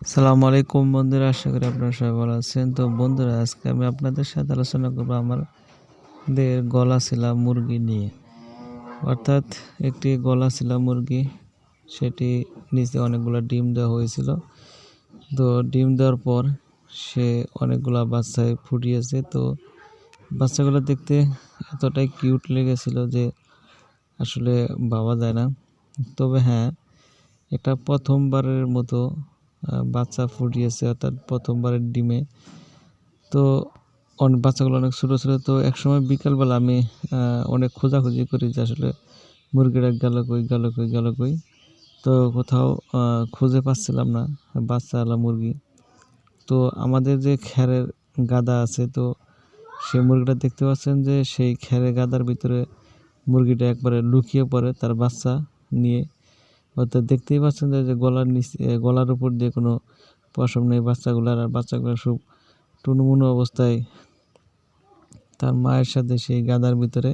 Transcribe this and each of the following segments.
সালামু আলাইকুম বন্ধুরা, আশা করি আপনারা সবাই ভালো আছেন। তো বন্ধুরা, আজকে আমি আপনাদের সাথে আলোচনা করব আমাদের গলা শিলা মুরগি নিয়ে। অর্থাৎ একটি গলা শিলা মুরগি, সেটি নিচে অনেকগুলো ডিম দেওয়া হয়েছিল। তো ডিম দেওয়ার পর সে অনেকগুলো বাচ্চায় ফুটিয়েছে। তো বাচ্চাগুলো দেখতে এতটাই কিউট লেগেছিল যে আসলে ভাবা যায় না। তবে হ্যাঁ এটা প্রথমবারের মতো বাচ্চা ফুটিয়েছে অর্থাৎ প্রথমবারের ডিমে। তো অনেক বাচ্চাগুলো অনেক ছোটো ছিল, তো একসময় বিকালবেলা আমি অনেক খোঁজাখুঁজি করি যে আসলে মুরগিটা গেল কই গেল কই গেল কই। তো কোথাও খুঁজে পাচ্ছিলাম না বাচ্চাওয়ালা মুরগি। তো আমাদের যে খ্যারের গাদা আছে, তো সেই মুরগিটা দেখতে পাচ্ছেন যে সেই খ্যারের গাদার ভিতরে মুরগিটা একবারে লুকিয়ে পড়ে তার বাচ্চা নিয়ে। অর্থাৎ দেখতেই পাচ্ছেন যে গলার নিচে গলার উপর দিয়ে কোনো পশম নেই বাচ্চাগুলার, আর বাচ্চাগুলো সব টুনমুনো অবস্থায় তার মায়ের সাথে সেই গাদার ভিতরে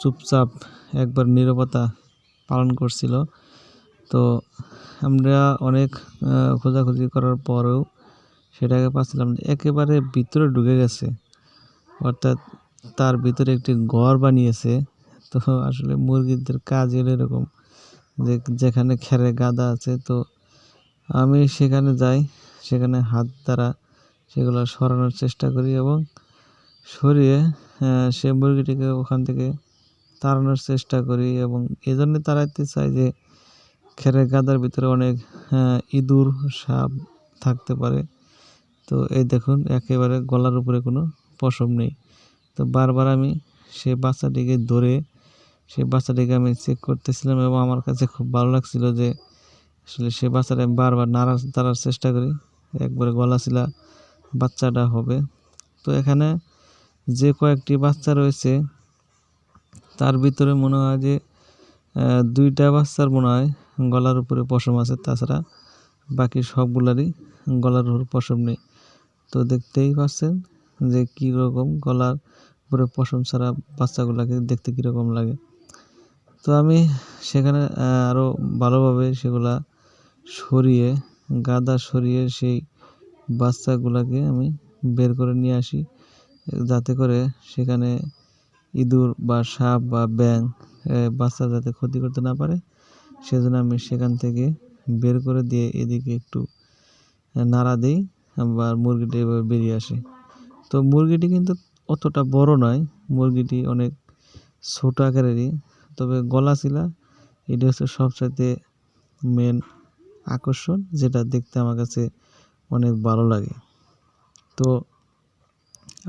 চুপচাপ একবার নীরবতা পালন করছিল। তো আমরা অনেক খোঁজাখুঁজি করার পরেও সেটাকে পাচ্ছিলাম। একেবারে ভিতরে ঢুকে গেছে। অর্থাৎ তার ভিতরে একটি ঘর বানিয়েছে। তো আসলে মুরগিদের কাজ এরকম। যেখানে খেরে গাদা আছে, তো আমি সেখানে যাই। সেখানে হাত দ্বারা সেগুলো সরানোর চেষ্টা করি এবং সরিয়ে সে মুরগিটিকে ওখান থেকে তাড়ানোর চেষ্টা করি এবং এই জন্যে তাড়াইতে চাই যে খেরে গাদার ভিতরে অনেক ইঁদুর, সাপ থাকতে পারে। তো এই দেখুন, একেবারে গলার উপরে কোনো পশম নেই। তো বারবার আমি সে বাচ্চাটিকে ধরে সেই বাচ্চাটিকে আমি চেক করতেছিলাম এবং আমার কাছে খুব ভালো লাগছিল যে আসলে সে বাচ্চাটা আমি বারবার নাড়া তাড়ার চেষ্টা করি। একবারে গলা ছিলা বাচ্চাটা হবে। তো এখানে যে কয়েকটি বাচ্চা রয়েছে, তার ভিতরে মনে হয় যে দুইটা বাচ্চার মনে হয় গলার উপরে পশম আছে। তাছাড়া বাকি সবগুলারই গলার উপরে পশম নেই। তো দেখতেই পাচ্ছেন যে কীরকম গলার উপরে পশম ছাড়া বাচ্চাগুলোকে দেখতে কীরকম লাগে। তো আমি সেখানে আরও ভালোভাবে সেগুলা সরিয়ে, গাদা সরিয়ে সেই বাচ্চাগুলোকে আমি বের করে নিয়ে আসি। যাতে করে সেখানে ইঁদুর বা সাপ বা ব্যাং বাচ্চা যাতে ক্ষতি করতে না পারে, সেজন্য আমি সেখান থেকে বের করে দিয়ে এদিকে একটু নাড়া দিই আবার মুরগিটি এভাবে বেরিয়ে আসে। তো মুরগিটি কিন্তু অতটা বড় নয়, মুরগিটি অনেক ছোট আকারেরই। তবে গলা শিলা এটা হচ্ছে সবচাইতে মেন আকর্ষণ, যেটা দেখতে আমার কাছে অনেক ভালো লাগে। তো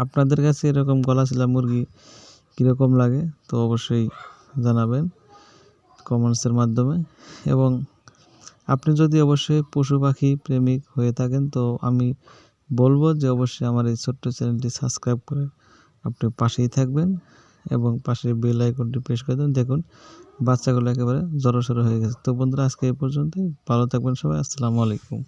আপনাদের কাছে এরকম গলা শিলা মুরগি কীরকম লাগে, তো অবশ্যই জানাবেন কমেন্টসের মাধ্যমে। এবং আপনি যদি অবশ্যই পশু পাখি প্রেমিক হয়ে থাকেন, তো আমি বলব যে অবশ্যই আমার এই ছোট্ট চ্যানেলটি সাবস্ক্রাইব করে আপনি পাশেই থাকবেন। এবং পাশে বেল আইকনটি প্রেস করে দেন দেখুন, বাচ্চাগুলো একেবারে জড়সড়ো হয়ে গেছে। তো বন্ধুরা, আজকে এই পর্যন্তই। ভালো থাকবেন সবাই। আসসালামু আলাইকুম।